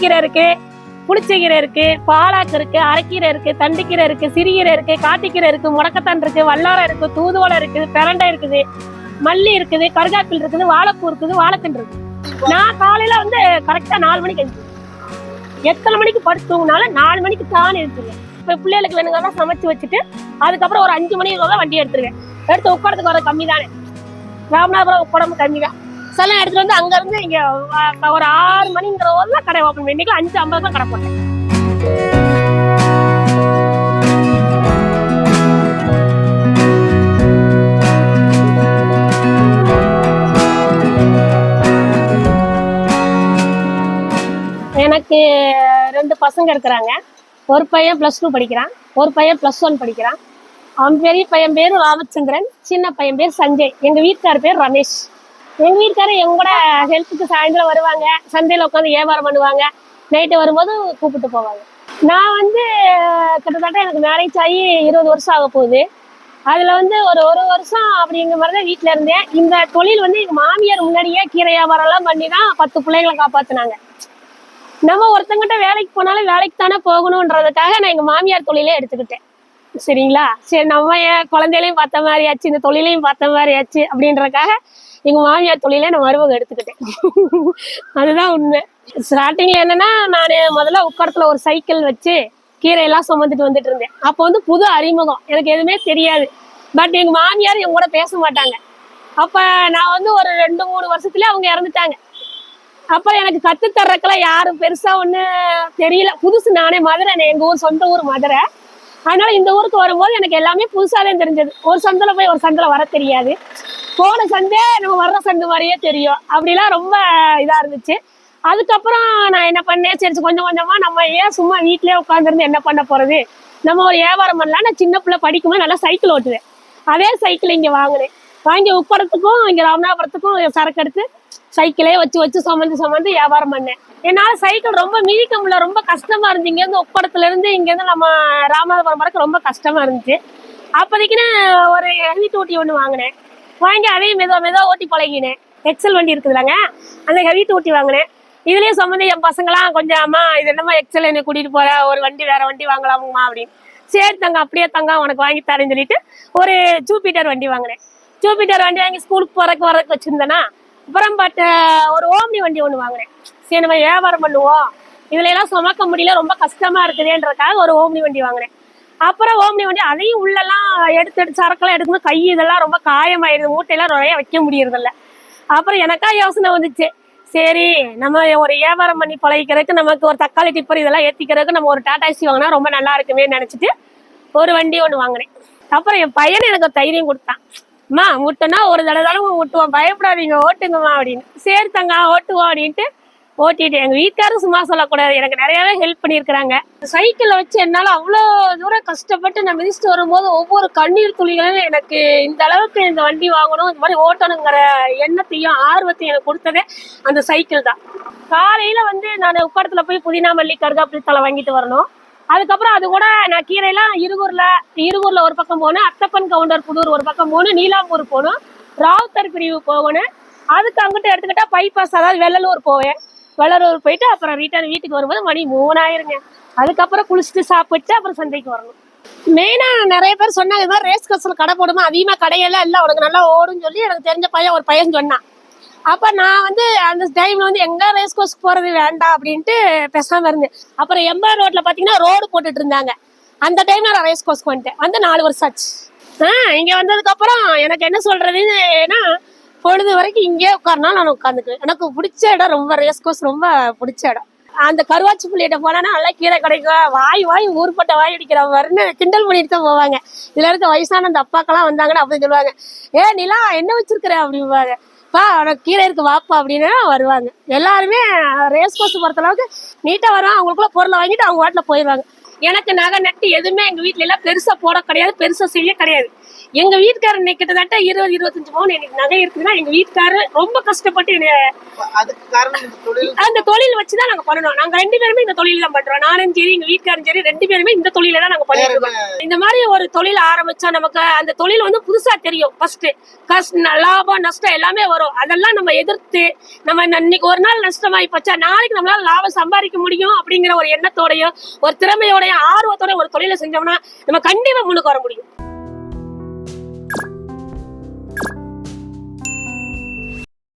புளிக்கீரை இருக்கு புளிச்சக்கீரை இருக்கு பாலாக்கு இருக்கு அரைக்கீரை இருக்கு தண்டுக்கீரை இருக்கு சிறுகீரை இருக்கு காட்டுக்கீரை இருக்கு முடக்கத்தான் இருக்கு வல்லாரம் இருக்கு தூதுவளை இருக்குது பிரண்டை இருக்குது மல்லி இருக்குது கருகாப்பில் இருக்குது வாழைப்பூ இருக்குது வாழைத்தண்டு இருக்குது. நான் காலையில வந்து கரெக்டா நாலு மணிக்கு எழுந்துருவேன். எத்தனை மணிக்கு படுத்து தூங்கினாலும் நாலு மணிக்கு தான் எழுந்துருவேன். இப்போ பிள்ளைகளுக்கு வேணுங்கிறதா சமைச்சு வச்சுட்டு அதுக்கப்புறம் ஒரு அஞ்சு மணிக்கு தான் வண்டி எடுத்துருவேன். எடுத்து உட்காரத்துக்கு வர கம்மி தானே ராமநாதபுரம் உட்காரம் கம்மி தான் சில எடுத்துட்டு வந்து அங்க இருந்து இங்க ஒரு ஆறு மணிங்கிற போதுலாம் கடை ஓப்பன் பண்ணி இன்னைக்கு அஞ்சு ஐம்பது தான் கடை போட்டேன். எனக்கு ரெண்டு பசங்க இருக்கிறாங்க. ஒரு பையன் ப்ளஸ் டூ படிக்கிறான். ஒரு பையன் ப்ளஸ் ஒன் படிக்கிறான். அவன் பெரிய பையன் பேர் ராமச்சந்திரன் சின்ன பையன் பேர் சஞ்சய். எங்கள் வீட்டுக்கார் பேர் ரமேஷ். எங்க வீட்டுக்காரர் எங்க கூட ஹெல்ப்புக்கு சாயந்தரம் வருவாங்க. சந்தையில உட்காந்து வியாபாரம் பண்ணுவாங்க. நைட்டு வரும்போது கூப்பிட்டு போவாங்க. நான் வந்து கிட்டத்தட்ட எனக்கு மேரேஜ் ஆகி இருபது வருஷம் ஆக போகுது. அதுல வந்து ஒரு ஒரு வருஷம் அப்படிங்கிற மாதிரி தான் வீட்டுல இருந்தேன். இந்த தொழில் வந்து எங்க மாமியார் முன்னாடியே கீரை வியாபாரம் எல்லாம் பண்ணி தான் பத்து பிள்ளைகளை காப்பாத்தினாங்க. நம்ம ஒருத்தங்கிட்ட வேலைக்கு போனாலும் வேலைக்கு தானே போகணுன்றதுக்காக நான் எங்க மாமியார் தொழிலே எடுத்துக்கிட்டேன். சரிங்களா? சரி நம்ம என் குழந்தையிலையும் பார்த்த மாதிரி ஆச்சு இந்த தொழிலையும் பார்த்த மாதிரி ஆச்சு அப்படின்றதுக்காக எங்க மாமியார் தொழில நான் மருமகம் எடுத்துக்கிட்டேன். அதுதான் உண்மை. ஸ்டார்டிங்ல என்னன்னா நான் முதல்ல உட்காரத்துல ஒரு சைக்கிள் வச்சு கீரையெல்லாம் சுமந்துட்டு வந்துட்டு இருந்தேன். அப்போ வந்து புது அறிமுகம். எனக்கு எதுவுமே தெரியாது. பட் எங்க மாமியார் என் கூட பேச மாட்டாங்க. அப்ப நான் வந்து ஒரு ரெண்டு மூணு வருஷத்துல அவங்க இறந்துட்டாங்க. அப்புறம் எனக்கு கத்து தர்றதுக்கெல்லாம் யாரும் பெருசா ஒண்ணு தெரியல. புதுசு நானே மதுரை நான் ஊர் சொந்த ஊர் மதுரை. அதனால இந்த ஊருக்கு வரும்போது எனக்கு எல்லாமே புதுசாதான் தெரிஞ்சது. ஒரு சந்தில் போய் ஒரு சந்தில் வர தெரியாது. போன சந்தே நம்ம வர்ற சந்து மாதிரியே தெரியும். அப்படிலாம் ரொம்ப இதாக இருந்துச்சு. அதுக்கப்புறம் நான் என்ன பண்ணேன்? சரி கொஞ்சம் கொஞ்சமாக நம்ம ஏன் சும்மா வீட்டிலே உட்காந்துருந்து என்ன பண்ண போகிறது நம்ம ஒரு வியாபாரம் பண்ணலாம் நான் சின்ன பிள்ளை படிக்கும்போது நல்லா சைக்கிள் ஓட்டுவேன். அதே சைக்கிள் இங்கே வாங்கினேன். வாங்கி உப்படத்துக்கும் இங்கே ராமநாதபுரத்துக்கும் சரக்கு எடுத்து சைக்கிளே வச்சு வச்சு சுமந்து சுமந்து வியாபாரம் பண்ணேன். என்னால் சைக்கிள் ரொம்ப மிதிக்க முடியல ரொம்ப கஷ்டமா இருந்துச்சு. இங்கேருந்து உப்படத்துல இருந்து இங்கேருந்து நம்ம ராமநாதபுரம் வரைக்கும் ரொம்ப கஷ்டமா இருந்துச்சு. அப்போதைக்குன்னு ஒரு ஹெவி டூட்டி ஒன்று வாங்கினேன். வாங்கி அதையும் மெதுவாக மெதுவா ஓட்டி பழகினேன். எக்ஸல் வண்டி இருக்குதுலங்க அந்த ஹெவி டூட்டி வாங்கினேன். இதுலேயும் சுமந்து என் பசங்களாம் கொஞ்சம் அம்மா இது என்னம்மா எக்ஸல் என்னை கூட்டிகிட்டு போற? ஒரு வண்டி வேற வண்டி வாங்கலாமுமா அப்படின்னு. சரி தங்க அப்படியே தங்க உனக்கு வாங்கி தரேன்னு சொல்லிட்டு ஒரு ஜூபிட்டர் வண்டி வாங்கினேன். ஜூபிட்டர் வண்டி வாங்கி ஸ்கூலுக்கு போறதுக்கு வரதுக்கு வச்சிருந்தேனா அப்புறம் பட் ஒரு ஓம்னி வண்டி ஒன்று வாங்கினேன். சரி நம்ம வியாபாரம் பண்ணுவோம். இதுல எல்லாம் சுமக்க முடியல ரொம்ப கஷ்டமா இருக்குதேன்றதுக்காக ஒரு ஓம்னி வண்டி வாங்கினேன். அப்புறம் ஓம்னி வண்டி அதையும் உள்ளெல்லாம் எடுத்து எடுத்து சரக்கெல்லாம் எடுக்கணும் கை இதெல்லாம் ரொம்ப காயமாயிருது மூட்டையெல்லாம் நிறைய வைக்க முடியறதில்ல. அப்புறம் எனக்கா யோசனை வந்துச்சு. சரி நம்ம ஒரு வியாபாரம் பண்ணி பழகிக்கிறதுக்கு நமக்கு ஒரு தக்காளி டிப்பர் இதெல்லாம் ஏற்றிக்கிறதுக்கு நம்ம ஒரு டாடா ஏசி வாங்கினா ரொம்ப நல்லா இருக்குமே நினைச்சிட்டு ஒரு வண்டி ஒன்று வாங்கினேன். அப்புறம் என் பையன் எனக்கு ஒரு தைரியம் கொடுத்தான். அம்மா முட்டுனா ஒரு தடவை தானே முட்டுவோம் பயப்படாதீங்க ஓட்டுங்கம்மா அப்படின்னு. சரி தங்க ஓட்டுவோம் அப்படின்ட்டு ஓட்டிட்டு. எங்க வீட்டுக்காரும் சும்மா சொல்லக்கூடாது. எனக்கு நிறையவே ஹெல்ப் பண்ணியிருக்கிறாங்க. சைக்கிளை வச்சு என்னால அவ்வளோ தூரம் கஷ்டப்பட்டு நான் மிதிச்சுட்டு வரும்போது ஒவ்வொரு கண்ணீர் துளிகளும் எனக்கு இந்த அளவுக்கு இந்த வண்டி வாங்கணும் இந்த மாதிரி ஓட்டணுங்கிற எண்ணத்தையும் ஆர்வத்தையும் எனக்கு கொடுத்ததே அந்த சைக்கிள் தான். காலையில வந்து நான் உட்காரத்துல போய் புதினா மல்லி கருகாப்பிடி தலை வாங்கிட்டு வரணும். அதுக்கப்புறம் அது கூட நான் கீரையெல்லாம் இருகூர்ல இருகூர்ல ஒரு பக்கம் போகணும் அத்தப்பன் கவுண்டர் புதூர் ஒரு பக்கம் போகணும் நீலாம்பூர் போகணும் ராவுத்தர் பிரிவு போகணும். அதுக்கு அங்கிட்ட எடுத்துக்கிட்டா பைபாஸ் அதாவது வெள்ளலூர் போவேன். வெள்ளலூர் போயிட்டு அப்புறம் ரிட்டர்ன் வீட்டுக்கு வரும்போது மணி மூணாயிருங்க. அதுக்கப்புறம் குளிச்சுட்டு சாப்பிட்டு அப்புறம் சந்தைக்கு வரணும். மெயினாக நிறைய பேர் சொன்னாங்க இது மாதிரி ரேஸ் கோர்ஸ்ல கடை போடுமா? அதிகமாக கடையெல்லாம் இல்லை. உனக்கு நல்லா ஓடுன்னு சொல்லி எனக்கு தெரிஞ்ச பையன் ஒரு பையன் சொன்னான். அப்ப நான் வந்து அந்த டைம்ல வந்து எங்க ரேஸ் கோர்ஸ் போறது வேண்டாம் அப்படின்ட்டு பேசாம இருந்தேன். அப்புறம் எம்பா ரோட்ல பாத்தீங்கன்னா ரோடு போட்டுட்டு இருந்தாங்க. அந்த டைம்ல நான் ரேஸ் கோர்ஸ்க்கு வந்துட்டேன். வந்து நாலு வருஷம் ஆச்சு. ஆஹ் இங்க வந்ததுக்கு அப்புறம் எனக்கு என்ன சொல்றதுன்னா பொழுது வரைக்கும் இங்கே உட்காரனாலும் நான் உட்காந்துக்குவேன். எனக்கு பிடிச்ச இடம் ரொம்ப ரேஸ் கோர்ஸ் ரொம்ப பிடிச்ச இடம். அந்த கருவாச்சி புள்ளியிட்ட போனா நல்லா கீரை கிடைக்கும் வாய் வாய் ஊர்பட்ட வாய் அடிக்கிற மாதிரின்னு கிண்டல் பண்ணிட்டு தான் போவாங்க. இதுல இருக்க வயசான அந்த அப்பாக்கெல்லாம் வந்தாங்கன்னா அப்படி சொல்லுவாங்க. ஏ நிலா என்ன வச்சிருக்கிற? அப்படிம்பாங்க. பா உனக்கு கீழே இருக்கு வாப்பா அப்படின்னு வருவாங்க. எல்லாருமே ரேஸ் கோர்ஸ் பொறுத்த அளவுக்கு நீட்டா வருவாங்க. அவங்களுக்குள்ள பொருளை வாங்கிட்டு அவங்க வாட்டில் போயிடுவாங்க. எனக்கு நகை நட்டு எதுவுமே எங்க வீட்ல எல்லாம் பெருசா போட கிடையாது பெருசா செய்ய கிடையாது. எங்க வீட்டுக்காரர் இன்னைக்கு கிட்டத்தட்ட இருபது இருபத்தஞ்சு பவுன் எனக்கு நகை இருக்குதுன்னா எங்க வீட்டுக்காரர் ரொம்ப கஷ்டப்பட்டு என்னை அந்த தொழில் வச்சுதான் நாங்க பண்ணணும். நாங்க ரெண்டு பேருமே இந்த தொழில் தான் பண்றோம். நானும் சரி எங்க வீட்டுக்காரும் சரி ரெண்டு பேருமே இந்த தொழில தான் நாங்க பண்ணிட்டு இருக்கோம். இந்த மாதிரி ஒரு தொழில் ஆரம்பிச்சா நமக்கு அந்த தொழில் வந்து புதுசா தெரியும். ஃபர்ஸ்ட் கஷ்ட லாபம் நஷ்டம் எல்லாமே வரும். அதெல்லாம் நம்ம எதிர்த்து நம்ம இன்னைக்கு ஒரு நாள் நஷ்டமாயி போச்சா நாளைக்கு நம்மளால லாபம் சம்பாதிக்க முடியும் அப்படிங்கிற ஒரு எண்ணத்தோடயும் ஒரு திறமையோடயும் ஆர்வத்தோட ஒரு தொழிலை செஞ்சோம்னா நம்ம கண்டிப்பா முன்னுக்கு வர முடியும்.